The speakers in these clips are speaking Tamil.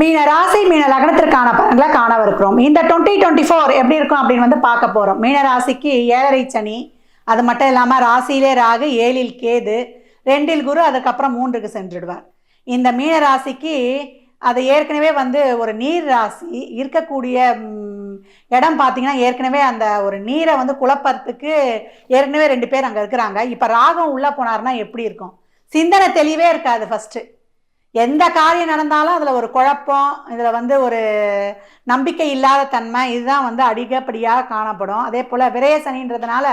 மீன ராசி மீன லக்னத்திற்கான பலன்களை காணவிருக்கிறோம். இந்த டுவெண்ட்டி டுவெண்ட்டி ஃபோர் எப்படி இருக்கும் அப்படின்னு வந்து பார்க்க போகிறோம் மீன ராசிக்கு ஏழரை சனி. அது மட்டும் இல்லாமல் ராசியிலே ராகு ஏழில் கேது ரெண்டில் குரு அதுக்கப்புறம் மூன்றுக்கு சென்றுடுவார். இந்த மீன ராசிக்கு அது ஏற்கனவே வந்து ஒரு நீர் ராசி இருக்கக்கூடிய இடம் பார்த்தீங்கன்னா ஏற்கனவே அந்த ஒரு நீரை வந்து குழப்பத்துக்கு ஏற்கனவே ரெண்டு பேர் அங்கே இருக்கிறாங்க. இப்போ ராகம் உள்ளே போனார்னா எப்படி இருக்கும்? சிந்தனை தெளிவே இருக்காது ஃபஸ்ட்டு எந்த காரியம் நடந்தாலும் அதில் ஒரு குழப்பம் இதில் வந்து ஒரு நம்பிக்கை இல்லாத தன்மை இதுதான் வந்து அதிகப்படியாக காணப்படும். அதே போல் விரய சனின்றதுனால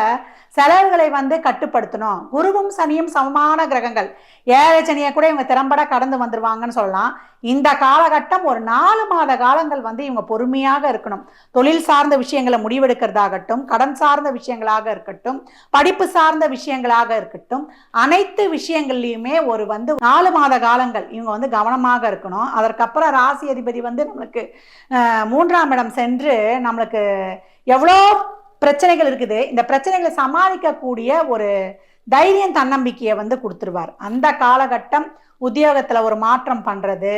செலவுகளை வந்து கட்டுப்படுத்தணும். குருவும் சனியும் சமமான கிரகங்கள். ஏழை சனியை கூட இவங்க திறம்பட கடந்து வந்துருவாங்கன்னு சொல்லலாம். இந்த காலகட்டம் ஒரு நாலு மாத காலங்கள் வந்து இவங்க பொறுமையாக இருக்கணும். தொழில் சார்ந்த விஷயங்களை முடிவெடுக்கிறதாகட்டும் கடன் சார்ந்த விஷயங்களாக இருக்கட்டும் படிப்பு சார்ந்த விஷயங்களாக இருக்கட்டும் அனைத்து விஷயங்கள்லையுமே ஒரு வந்து நாலு மாத காலங்கள் இவங்க வந்து கவனமாக இருக்கணும். அதற்கப்புறம் ராசி அதிபதி வந்து நம்மளுக்கு மூன்றாம் இடம் சென்று நம்மளுக்கு எவ்வளோ பிரச்சனைகள் இருக்குது. இந்த பிரச்சனைகளை சமாளிக்கக்கூடிய ஒரு தைரியம் தன்னம்பிக்கையை வந்து கொடுத்துருவார். அந்த காலகட்டம் உத்தியோகத்தில் ஒரு மாற்றம் பண்ணுறது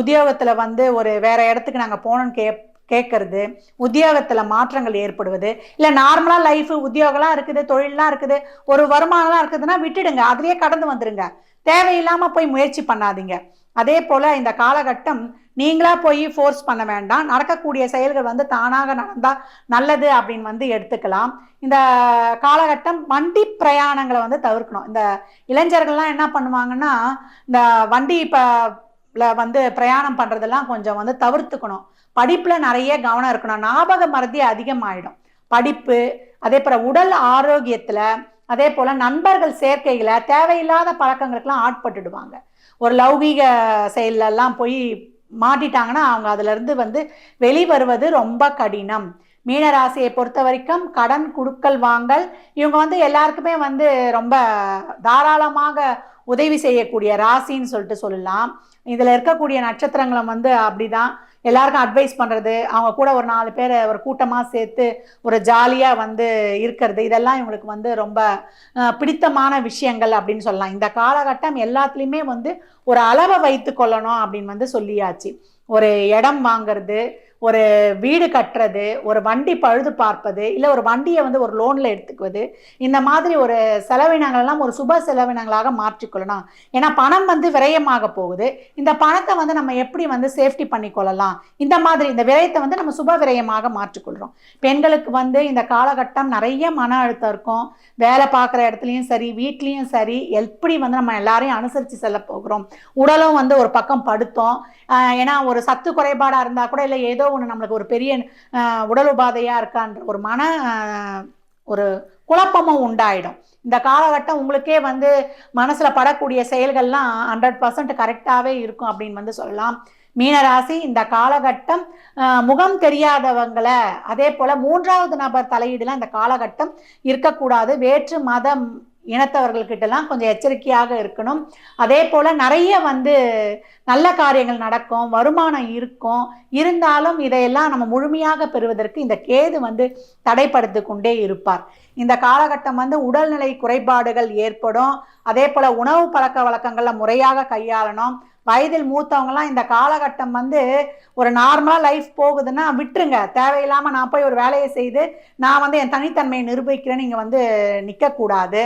உத்தியோகத்தில் வந்து ஒரு வேற இடத்துக்கு நாங்கள் போகணும்னு கே கேட்கறது உத்தியோகத்தில் மாற்றங்கள் ஏற்படுவது இல்லை நார்மலாக லைஃப் உத்தியோகம்லாம் இருக்குது தொழிலெலாம் இருக்குது ஒரு வருமானம்லாம் இருக்குதுன்னா விட்டுடுங்க அதுலேயே கடந்து வந்துடுங்க தேவையில்லாமல் போய் முயற்சி பண்ணாதீங்க. அதே போல் இந்த காலகட்டம் நீங்களா போய் ஃபோர்ஸ் பண்ண வேண்டாம். நடக்கக்கூடிய செயல்கள் வந்து தானாக நடந்தால் நல்லது அப்படின்னு வந்து எடுத்துக்கலாம். இந்த காலகட்டம் வண்டி பிரயாணங்களை வந்து தவிர்க்கணும். இந்த இளைஞர்கள்லாம் என்ன பண்ணுவாங்கன்னா இந்த வண்டி இப்போ வந்து பிரயாணம் பண்ணுறதெல்லாம் கொஞ்சம் வந்து தவிர்த்துக்கணும். படிப்பில் நிறைய கவனம் இருக்கணும். ஞாபக மருதி அதிகமாகிடும் படிப்பு அதே போல் உடல் ஆரோக்கியத்தில் அதே போல் நண்பர்கள் சேர்க்கைகளை தேவையில்லாத பழக்கங்களுக்கெல்லாம் ஆட்பட்டுடுவாங்க. ஒரு லௌகீக செயலெல்லாம் போய் மாட்டிட்டாங்கன்னா அவங்க அதுலேருந்து வந்து வெளிவருவது ரொம்ப கடினம். மீனராசியை பொறுத்த வரைக்கும் கடன் குடுக்கல் வாங்கல் இவங்க வந்து எல்லாருக்குமே வந்து ரொம்ப தாராளமாக உதவி செய்யக்கூடிய ராசின்னு சொல்லிட்டு சொல்லலாம். இதில் இருக்கக்கூடிய நட்சத்திரங்களும் வந்து அப்படிதான். எல்லாருக்கும் அட்வைஸ் பண்ணுறது அவங்க கூட ஒரு நாலு பேரை ஒரு கூட்டமாக சேர்த்து ஒரு ஜாலியாக வந்து இருக்கிறது இதெல்லாம் இவங்களுக்கு வந்து ரொம்ப பிடித்தமான விஷயங்கள் அப்படின்னு சொல்லலாம். இந்த காலகட்டம் எல்லாத்துலேயுமே வந்து ஒரு அளவை வைத்து கொள்ளணும் அப்படின்னு வந்து சொல்லியாச்சு. ஒரு இடம் வாங்குறது ஒரு வீடு கட்டுறது ஒரு வண்டி பழுது பார்ப்பது இல்லை ஒரு வண்டியை வந்து ஒரு லோனில் எடுத்துக்குவது இந்த மாதிரி ஒரு செலவினங்கள்லாம் ஒரு சுப செலவினங்களாக மாற்றிக்கொள்ளலாம். ஏன்னா பணம் வந்து விரயமாக போகுது. இந்த பணத்தை வந்து நம்ம எப்படி வந்து சேஃப்டி பண்ணிக்கொள்ளலாம்? இந்த மாதிரி இந்த விரயத்தை வந்து நம்ம சுப விரயமாக மாற்றிக்கொள்கிறோம் பெண்களுக்கு வந்து இந்த காலகட்டம் நிறைய மன அழுத்தம் இருக்கும். வேலை பார்க்குற இடத்துலையும் சரி வீட்லேயும் சரி எப்படி வந்து நம்ம எல்லாரையும் அனுசரித்து செல்ல போகிறோம் உடலும் வந்து ஒரு பக்கம் படுத்தோம். ஏன்னா ஒரு சத்து குறைபாடாக இருந்தால் கூட இல்லை ஏதோ ஒன்று நம்மளுக்கு ஒரு பெரிய உடல் உபாதையாக இருக்கான்ற ஒரு மன ஒரு குழப்பமும் உண்டாயிடும். இந்த காலகட்டம் உங்களுக்கே வந்து மனசில் படக்கூடிய செயல்கள்லாம் ஹண்ட்ரட் பர்சன்ட் கரெக்டாகவே இருக்கும் அப்படின்னு வந்து சொல்லலாம். மீனராசி இந்த காலகட்டம் முகம் தெரியாதவங்களை அதே போல் மூன்றாவது நபர் தலையீடுலாம் இந்த காலகட்டம் இருக்கக்கூடாது. வேற்று மதம் இனத்தவர்கள்கிட்டலாம் கொஞ்சம் எச்சரிக்கையாக இருக்கணும். அதே போல் நிறைய வந்து நல்ல காரியங்கள் நடக்கும் வருமானம் இருக்கும். இருந்தாலும் இதையெல்லாம் நம்ம முழுமையாக பெறுவதற்கு இந்த கேது வந்து தடைப்படுத்தி கொண்டே இருப்பார். இந்த காலகட்டம் வந்து உடல்நிலை குறைபாடுகள் ஏற்படும். அதே போல் உணவு பழக்க வழக்கங்களை முறையாக கையாளணும். வயதில் மூத்தவங்கலாம் இந்த காலகட்டம் வந்து ஒரு நார்மலாக லைஃப் போகுதுன்னா விட்டுருங்க. தேவையில்லாமல் நான் போய் ஒரு வேலையை செய்து நான் வந்து என் தனித்தன்மையை நிரூபிக்கிறேன்னு நீங்கள் வந்து நிற்கக்கூடாது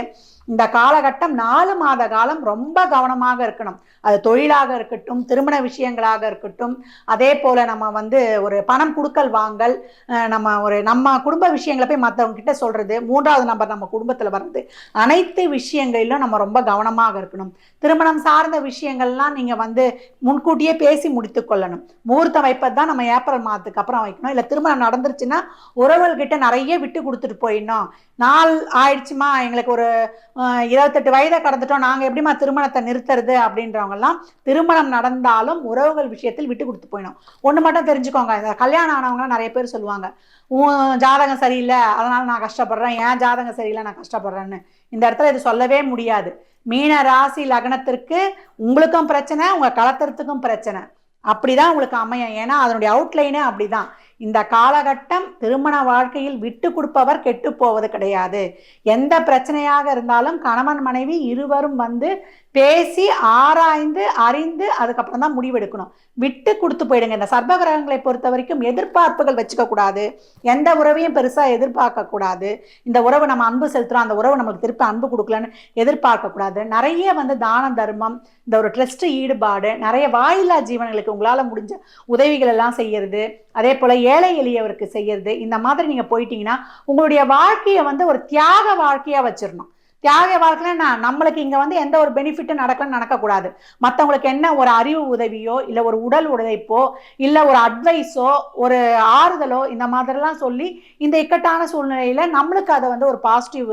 இந்த காலகட்டம் நாலு மாத காலம் ரொம்ப கவனமாக இருக்கணும். அது தொழிலாக இருக்கட்டும் திருமண விஷயங்களாக இருக்கட்டும். அதே போல் நம்ம வந்து ஒரு பணம் கொடுக்கல் வாங்கல் நம்ம ஒரு நம்ம குடும்ப விஷயங்களை போய் மற்றவங்க கிட்ட சொல்கிறது மூன்றாவது நம்பர் நம்ம குடும்பத்தில் வர்றது. அனைத்து விஷயங்களிலும் நம்ம ரொம்ப கவனமாக இருக்கணும். திருமணம் சார்ந்த விஷயங்கள்லாம் நீங்கள் வந்து வந்து முன்கூட்டியே பேசி முடித்து கொள்ளணும். முகூர்த்தம் வைப்பது தான் நம்ம ஏப்ரல் மாதத்துக்கு அப்புறம் வைக்கணும். இல்லை திருமணம் நடந்துருச்சுன்னா உறவுகள்கிட்ட நிறைய விட்டு கொடுத்துட்டு போயிடணும். நாள் ஆயிடுச்சுமா எங்களுக்கு ஒரு இருபத்தெட்டு வயதை கடந்துட்டோம். நாங்கள் எப்படிம்மா திருமணத்தை நிறுத்துறது அப்படின்றவங்கலாம் திருமணம் நடந்தாலும் உறவுகள் விஷயத்தில் விட்டு கொடுத்து போயிடும் ஒன்று மட்டும் தெரிஞ்சுக்கோங்க. இந்த கல்யாணம் ஆனவங்களாம் நிறைய பேர் சொல்லுவாங்க உன் ஜாதகம் சரியில்லை அதனால் நான் கஷ்டப்படுறேன். ஏன் ஜாதகம் சரியில்லை நான் கஷ்டப்படுறேன்னு. இந்த இடத்துல இது சொல்லவே முடியாது. மீன ராசி லக்னத்திற்கு உங்களுக்கும் பிரச்சனை உங்கள் கலத்திரத்துக்கும் பிரச்சனை. அப்படிதான் உங்களுக்கு அமையும். ஏன்னா அதனுடைய அவுட்லைனே அப்படிதான். இந்த காலகட்டம் திருமண வாழ்க்கையில் விட்டு கொடுப்பவர் கெட்டு போவது கிடையாது. எந்த பிரச்சனையாக இருந்தாலும் கணவன் மனைவி இருவரும் வந்து பேசி ஆராய்ந்து அறிந்து அதுக்கப்புறம் தான் முடிவெடுக்கணும். விட்டு கொடுத்து போயிடுங்க. இந்த சர்வகிரகங்களை பொறுத்த வரைக்கும் எதிர்பார்ப்புகள் வச்சுக்க கூடாது. எந்த உறவையும் பெருசாக எதிர்பார்க்க கூடாது. இந்த உறவு நம்ம அன்பு செலுத்துகிறோம் அந்த உறவு நமக்கு திருப்பி அன்பு கொடுக்கலன்னு எதிர்பார்க்க கூடாது. நிறைய வந்து தான தர்மம் இந்த ஒரு ட்ரஸ்ட் ஈடுபாடு நிறைய வாயில்லா ஜீவனங்களுக்கு உங்களால் முடிஞ்ச உதவிகள் எல்லாம் செய்யறது. அதே போல் ஏழை எளியவருக்கு செய்யறது. இந்த மாதிரி நீங்கள் போயிட்டீங்கன்னா உங்களுடைய வாழ்க்கையை வந்து ஒரு தியாக வாழ்க்கையாக வச்சிடணும் தியாக வாழ்க்கைனா நம்மளுக்கு இங்கே வந்து எந்த ஒரு பெனிஃபிட்டும் நடக்கணும்னு நடக்கக்கூடாது. மற்றவங்களுக்கு என்ன ஒரு அறிவு உதவியோ இல்லை ஒரு உடல் உழைப்போ இல்லை ஒரு அட்வைஸோ ஒரு ஆறுதலோ இந்த மாதிரிலாம் சொல்லி இந்த இக்கட்டான சூழ்நிலையில் நம்மளுக்கு அதை வந்து ஒரு பாசிட்டிவ்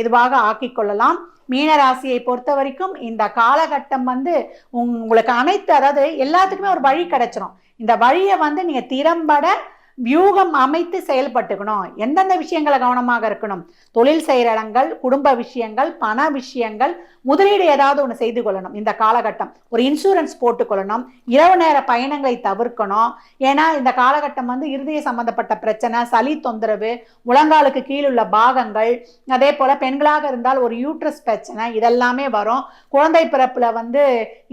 இதுவாக ஆக்கிக்கொள்ளலாம் மீனராசியை பொறுத்த வரைக்கும் இந்த காலகட்டம் வந்து உங்களுக்கு அனைத்து அதாவது எல்லாத்துக்குமே ஒரு வழி கிடைச்சிரும். இந்த வழியை வந்து நீங்கள் திறம்பட வியூகம் அமைத்து செயல்பட்டுக்கணும். எந்தெந்த விஷயங்களை கவனமாக இருக்கணும்? தொழில் செய்கிற இடங்கள் குடும்ப விஷயங்கள் பண விஷயங்கள் முதலீடு ஏதாவது ஒன்று செய்து கொள்ளணும். இந்த காலகட்டம். ஒரு இன்சூரன்ஸ் போட்டுக்கொள்ளணும் இரவு நேர பயணங்களை தவிர்க்கணும். ஏன்னா இந்த காலகட்டம் வந்து இருதய சம்பந்தப்பட்ட பிரச்சனை சளி தொந்தரவு முழங்காலுக்கு கீழுள்ள பாகங்கள் அதே போல பெண்களாக இருந்தால் ஒரு யூட்ரஸ் பிரச்சனை இதெல்லாமே வரும். குழந்தை பிறப்புல வந்து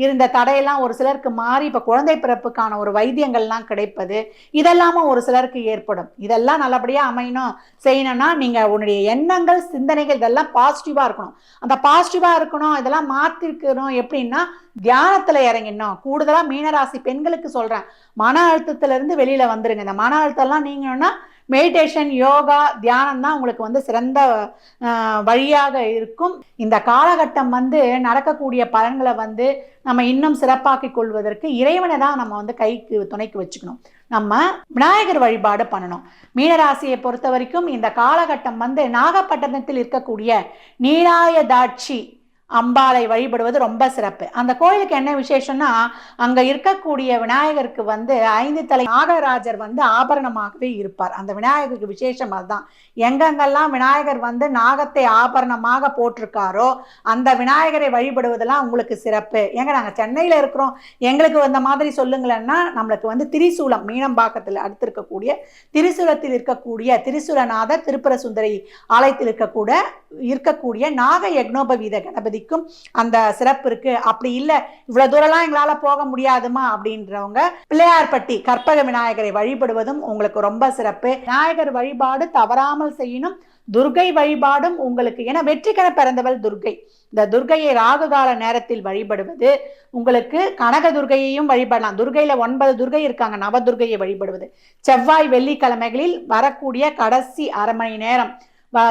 இருந்த தடையெல்லாம் ஒரு சிலருக்கு மாறி இப்போ குழந்தை பிறப்புக்கான ஒரு வைத்தியங்கள்லாம் கிடைப்பது. இதெல்லாமும் ஒரு சிலருக்கு ஏற்படும். இதெல்லாம் நல்லபடியாக அமையணும். செய்யணும்னா நீங்கள் உன்னுடைய எண்ணங்கள் சிந்தனைகள் இதெல்லாம் பாசிட்டிவாக இருக்கணும். அந்த பாசிட்டிவாக இருக்கணும் இதெல்லாம் மாற்றிருக்கணும் எப்படின்னா தியானத்தில் இறங்கிடணும். கூடுதலாக மீனராசி பெண்களுக்கு சொல்கிறேன் மன அழுத்தத்திலேருந்து வெளியில் வந்துருங்க. இந்த மன அழுத்தம்லாம் நீங்கன்னா மெடிடேஷன் யோகா தியானம் தான் உங்களுக்கு வந்து சிறந்த வழியாக இருக்கும். இந்த காலகட்டம் வந்து நடக்கக்கூடிய பலன்களை வந்து நம்ம இன்னும் சிறப்பாக்கி கொள்வதற்கு இறைவனை தான் நம்ம வந்து கைக்கு துணைக்கு வச்சுக்கணும். நம்ம விநாயகர் வழிபாடு பண்ணணும். மீனராசியை பொறுத்த வரைக்கும் இந்த காலகட்டம் வந்து நாகப்பட்டினத்தில் இருக்கக்கூடிய நீராயதாட்சி அம்பாலை வழிபடுவது ரொம்ப சிறப்பு. அந்த கோயிலுக்கு என்ன விசேஷம்னா அங்க இருக்கக்கூடிய விநாயகருக்கு வந்து ஐந்து தலை நாகராஜர் வந்து ஆபரணமாகவே இருப்பார். அந்த விநாயகருக்கு விசேஷம் அதுதான். எங்கெங்கெல்லாம் விநாயகர் வந்து நாகத்தை ஆபரணமாக போட்டிருக்காரோ அந்த விநாயகரை வழிபடுவதெல்லாம் உங்களுக்கு சிறப்பு. எங்க நாங்கள் சென்னையில் இருக்கிறோம். எங்களுக்கு வந்த மாதிரி சொல்லுங்களேன்னா நம்மளுக்கு வந்து திரிசூலம் மீனம்பாக்கத்தில் அடுத்து இருக்கக்கூடிய திரிசூலத்தில் இருக்கக்கூடிய திரிசூலநாதர் திருப்புர சுந்தரி ஆலயத்தில் இருக்கக்கூட இருக்கக்கூடிய நாக யக்னோபவீத கணபதிக்கும் அந்த சிறப்பு இருக்கு. அப்படி இல்லை இவ்வளவு தூரம்லாம் எங்களால போக முடியாதுமா அப்படின்றவங்க பிள்ளையார்பட்டி கற்பக விநாயகரை வழிபடுவதும் உங்களுக்கு ரொம்ப சிறப்பு. விநாயகர் வழிபாடு தவறாமல் செய்யணும். துர்கை வழிபாடும் உங்களுக்கு என வெற்றிக்கர பிறந்தவள் துர்கை. இந்த துர்கையை ராகுகால நேரத்தில் வழிபடுவது உங்களுக்கு கனக துர்கையையும் வழிபடலாம். துர்கையில ஒன்பது துர்கை இருக்காங்க நவதுர்கையை வழிபடுவது. செவ்வாய் வெள்ளிக்கிழமைகளில் வரக்கூடிய கடைசி அரை மணி நேரம்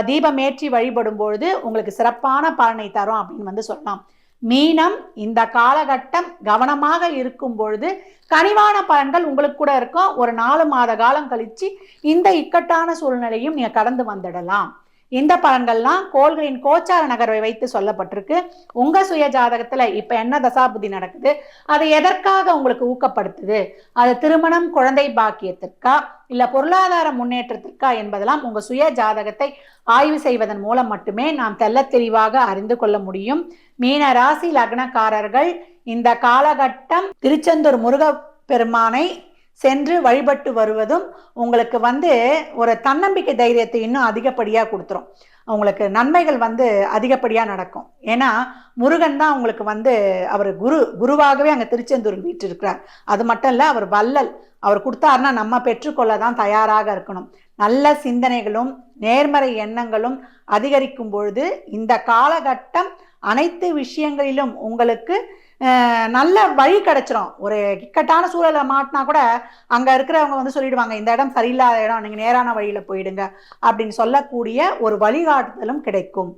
தீபமேற்றி வழிபடும் பொழுது உங்களுக்கு சிறப்பான பலனை தரும் அப்படின்னு வந்து சொல்லலாம். மீனம் இந்த காலகட்டம் கவனமாக இருக்கும் பொழுது கனிவான பலன்கள் உங்களுக்கு கூட இருக்கும். ஒரு நாலு மாத காலம் கழிச்சு இந்த இக்கட்டான சூழ்நிலையும் நீங்க கடந்து வந்துடலாம். இந்த பலன்கள்லாம் கோள்களின் கோச்சார நகர்வை வைத்து சொல்லப்பட்டிருக்கு. உங்க சுய ஜாதகத்துல இப்ப என்ன தசாபுதி நடக்குது? அதை எதற்காக உங்களுக்கு ஊக்கப்படுத்துது? அது திருமணம் குழந்தை பாக்கியத்திற்கா? இல்ல பொருளாதார முன்னேற்றத்திற்கா என்பதெல்லாம் உங்க சுய ஜாதகத்தை ஆய்வு செய்வதன் மூலம் மட்டுமே நாம் தெல்ல தெளிவாக அறிந்து கொள்ள முடியும். மீன ராசி லக்னக்காரர்கள் இந்த காலகட்டம் திருச்செந்தூர் முருக பெருமானை சென்று வழிபட்டு வருவதும் உங்களுக்கு வந்து ஒரு தன்னம்பிக்கை தைரியத்தை இன்னும் அதிகப்படியாக கொடுத்துரும். உங்களுக்கு நன்மைகள் வந்து அதிகப்படியாக நடக்கும். ஏன்னா முருகன் தான் உங்களுக்கு வந்து அவர் குரு குருவாகவே அங்கே திருச்செந்தூர் இருக்கிறார் அது மட்டும் இல்லை அவர் வல்லல் அவர் கொடுத்தாருன்னா நம்ம பெற்றுக்கொள்ள தான் தயாராக இருக்கணும். நல்ல சிந்தனைகளும் நேர்மறை எண்ணங்களும் அதிகரிக்கும் பொழுது இந்த காலகட்டம் அனைத்து விஷயங்களிலும் உங்களுக்கு நல்ல வழி கிடைச்சிரும். ஒரு இக்கட்டான சூழலை மாட்டினா கூட அங்கே இருக்கிறவங்க வந்து சொல்லிடுவாங்க இந்த இடம் சரியில்லாத இடம் நீங்கள் நேரான வழியில் போயிடுங்க. அப்படின்னு சொல்லக்கூடிய ஒரு வழிகாட்டுதலும் கிடைக்கும்.